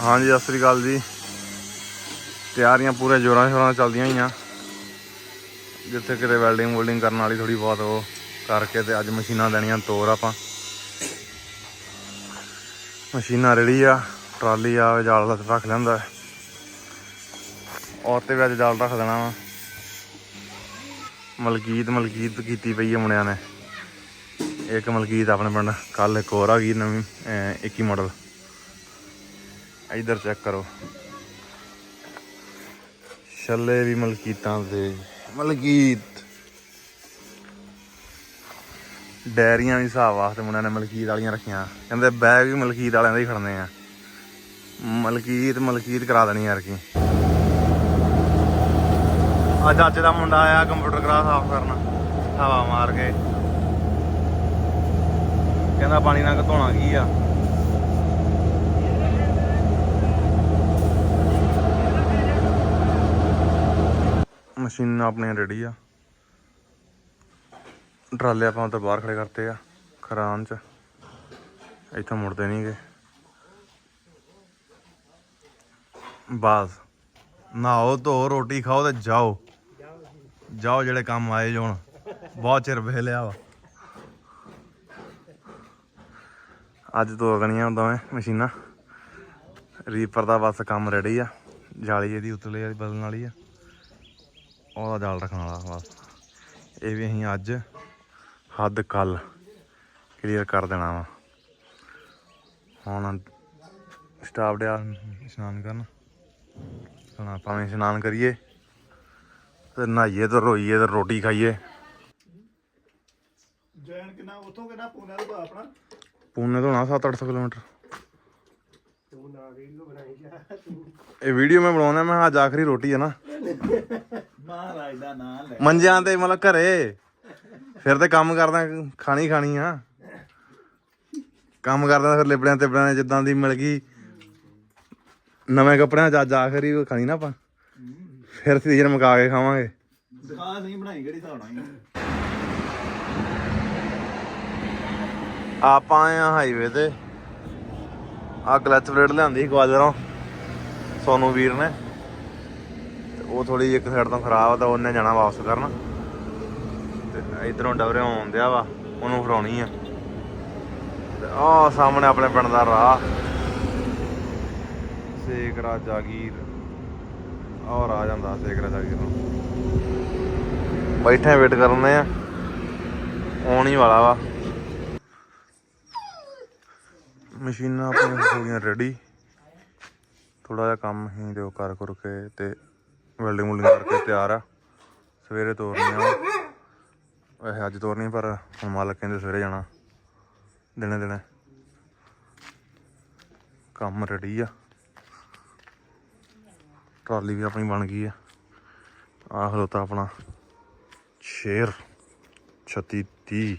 ਹਾਂਜੀ, ਸਤਿ ਸ੍ਰੀ ਅਕਾਲ ਜੀ। ਤਿਆਰੀਆਂ ਪੂਰੇ ਜੋਰਾਂ ਸ਼ੋਰਾਂ ਚੱਲਦੀਆਂ ਹੋਈਆਂ। ਜਿੱਥੇ ਕਿਤੇ ਵੈਲਡਿੰਗ ਵੁਲਡਿੰਗ ਕਰਨ ਵਾਲੀ ਥੋੜੀ ਬਹੁਤ ਉਹ ਕਰਕੇ ਤੇ ਅੱਜ ਮਸ਼ੀਨਾਂ ਦੇਣੀਆਂ ਤੋਰ ਆਪਾਂ। ਮਸ਼ੀਨਾਂ ਰੇੜੀ ਆ, ਟਰਾਲੀ ਆ, ਜਾਲ ਰੱਖ ਲੈਂਦਾ। ਔਰ ਤੇ ਵੀ ਅੱਜ ਜਾਲ ਰੱਖ ਦੇਣਾ ਵਾ। ਮਲਕੀਤ ਮਲਕੀਤ ਕੀਤੀ ਪਈ ਹੈ ਮੁੰਡਿਆਂ ਨੇ। ਇੱਕ ਮਲਕੀਤ ਆਪਣੇ ਪਿੰਡ ਕੱਲ ਇੱਕ ਹੋਰ ਆ ਗਈ ਨਵੀਂ, ਅਹ 21 ਮਾਡਲ ਇਧਰ ਚੈੱਕ ਕਰੋ। ਛੱਲੇ ਵੀ ਮਲਕੀਤਾਂ ਦੇ। ਮਲਕੀਤ। ਡੈਰੀਆਂ ਵੀ ਹਿਸਾਬ ਵਾਸਤੇ ਮੁੰਡਿਆਂ ਨੇ ਮਲਕੀਤ ਵਾਲੀਆਂ ਰੱਖੀਆਂ। ਕਹਿੰਦੇ ਬੈਗ ਵੀ ਮਲਕੀਤ ਵਾਲਿਆਂ ਦੇ ਹੀ ਖੜਨੇ ਆ। ਮਲਕੀਤ ਮਲਕੀਤ ਕਰਾ ਦੇਣੀ ਯਾਰ ਕੀ। ਅੱਜ ਅੱਜ ਦਾ ਮੁੰਡਾ ਆਇਆ ਕੰਪਿਊਟਰ ਕਰਾ ਸਾਫ਼ ਕਰਨ। ਹਵਾ ਮਾਰ ਕੇ। ਕਹਿੰਦਾ ਪਾਣੀ ਨਾਲ ਧੋਣਾ ਕੀ ਆ? ਮਸ਼ੀਨਾਂ ਆਪਣੀਆਂ ਰੈਡੀ ਆ। ਟਰਾਲੇ ਆਪਾਂ ਉੱਧਰ ਬਾਹਰ ਖੜੇ ਕਰਤੇ ਆ, ਖਰਾਨ ਚ। ਇੱਥੋਂ ਮੁੜਦੇ ਨਹੀਂਗੇ ਬਸ। ਨਾਓ ਧੋ ਰੋਟੀ ਖਾਓ ਤੇ ਜਾਓ। ਜਾਓ ਜਿਹੜੇ ਕੰਮ ਆਏ ਜੋ ਬਹੁਤ ਚਿਰ ਵੇਲਿਆ ਵਾ। ਅੱਜ ਧੋ ਦੇਣੀਆਂ ਦੋਵੇਂ ਮਸ਼ੀਨਾਂ। ਰੀਪਰ ਦਾ ਬਸ ਕੰਮ ਰੈਡੀ ਆ। ਜਾਲੀ ਇਹਦੀ ਉਤਲੇ ਵਾਲੀ ਬਦਲਣ ਵਾਲੀ ਆ। ਉਹਦਾ ਜਾਲ ਰੱਖਣ ਵਾਲਾ ਬਸ। ਇਹ ਵੀ ਅਸੀਂ ਅੱਜ ਹੱਦ ਕੱਲ ਕਲੀਅਰ ਕਰ ਦੇਣਾ ਵਾ। ਹੁਣ ਸਟਾਫ ਦੇ ਇਸ਼ਨਾਨ ਕਰਨ। ਹੁਣ ਆਪਾਂ ਵੀ ਇਸ਼ਨਾਨ ਕਰੀਏ ਤੇ ਨਹਾਈਏ ਤੇ ਰੋਈਏ ਤੇ ਰੋਟੀ ਖਾਈਏ। ਜੈਨ ਕਿੰਨਾ ਉਥੋਂ ਕਿੰਨਾ? ਪੂਨਾ ਭਾ ਆਪਣਾ? ਪੂਨੇ ਤੋਂ ਹੋਣਾ 7-800 ਕਿਲੋਮੀਟਰ। ਤੂੰ ਨਾ ਵੀਡੀਓ ਬਣਾਈ ਜਾ ਤੂੰ। ਇਹ ਵੀਡੀਓ ਮੈਂ ਬਣਾਉਣਾ ਮੈਂ ਅੱਜ ਆਖਰੀ ਰੋਟੀ ਹੈ ਨਾ। ਮਹਾਰਾਜ ਦਾ ਨਾਮ ਲੈ। ਮੰਜਿਆਂ ਤੇ ਮਤਲਬ ਘਰੇ ਫਿਰ ਤੇ ਕੰਮ ਕਰਦਾ ਖਾਣੀ ਖਾਣੀ ਆ। ਕੰਮ ਕਰਦਾ ਫਿਰ ਲਿਬੜਿਆਂ ਤੇ ਬੜਿਆਂ ਜਿੱਦਾਂ ਦੀ ਮਿਲ ਗਈ। ਨਵੇਂ ਕੱਪੜਿਆਂ ਚ ਅੱਜ ਆਖਰੀ ਉਹ ਖਾਣੀ ਨਾ ਆਪਾਂ। ਫਿਰ ਸੀਜ਼ਨ ਮੁਕਾ ਕੇ ਖਾਵਾਂਗੇ। ਦੁਕਾਨ ਨਹੀਂ ਬਣਾਈ ਕਿਹੜੀ ਹਿਸਾਬ ਨਾਲ ਹੀ। ਆਪਾਂ ਆਏ ਆ ਹਾਈਵੇ ਤੇ। ਆ ਕਲਚ ਪਲੇਟ ਲਿਆਂਦੀ ਸੀ ਗਵਾਜਰੋਂ। ਸੋਨੂ ਵੀਰ ਨੇ। ਤੇ ਉਹ ਥੋੜੀ ਇੱਕ ਸਾਈਡ ਤੋਂ ਖਰਾਬ ਆ ਤਾਂ ਉਹਨੇ ਜਾਣਾ ਵਾਪਸ ਕਰਨ। ਤੇ ਇਧਰੋਂ ਡਬਰੇ ਆਉਂਦਿਆ ਵਾ, ਉਹਨੂੰ ਫਰਾਉਣੀ ਆ। ਤੇ ਆਹ ਸਾਹਮਣੇ ਆਪਣੇ ਪਿੰਡ ਦਾ ਰਾਹ। ਸੇਕਰਾ ਜਾਗੀਰ। ਆਹ ਰਾਹ ਜਾਂਦਾ ਸੇਕਰਾ ਜਾਗੀਰ ਨੂੰ। ਬੈਠੇ ਵੇਟ ਕਰਨੇ ਆ। ਆਉਣ ਹੀ ਵਾਲਾ ਵਾ। ਮਸ਼ੀਨਾਂ ਆਪਣੀਆਂ ਹੋ ਗਈਆਂ ਰੈਡੀ ਥੋੜਾ ਜਿਹਾ ਕੰਮ ਹੀ ਜੋ ਕਰ ਕਰ ਕੇ ਤੇ ਵੈਲਡਿੰਗ ਵੁਲਡਿੰਗ ਕਰਕੇ ਤਿਆਰ ਆ। ਸਵੇਰੇ ਤੋਰਨੀਆਂ ਵੈਸੇ ਅੱਜ ਤੋਰਨੀ ਪਰ ਹੁਣ ਮਾਲਕ ਕਹਿੰਦੇ ਸਵੇਰੇ ਜਾਣਾ। ਦਿਨੇ ਦਿਨੇ। ਕੰਮ ਰੈਡੀ ਆ। ਟਰਾਲੀ ਵੀ ਆਪਣੀ ਬਣ ਗਈ ਆ। ਆਹ ਖਲੋਤਾ ਆਪਣਾ। ਸ਼ੇਰ। 36 30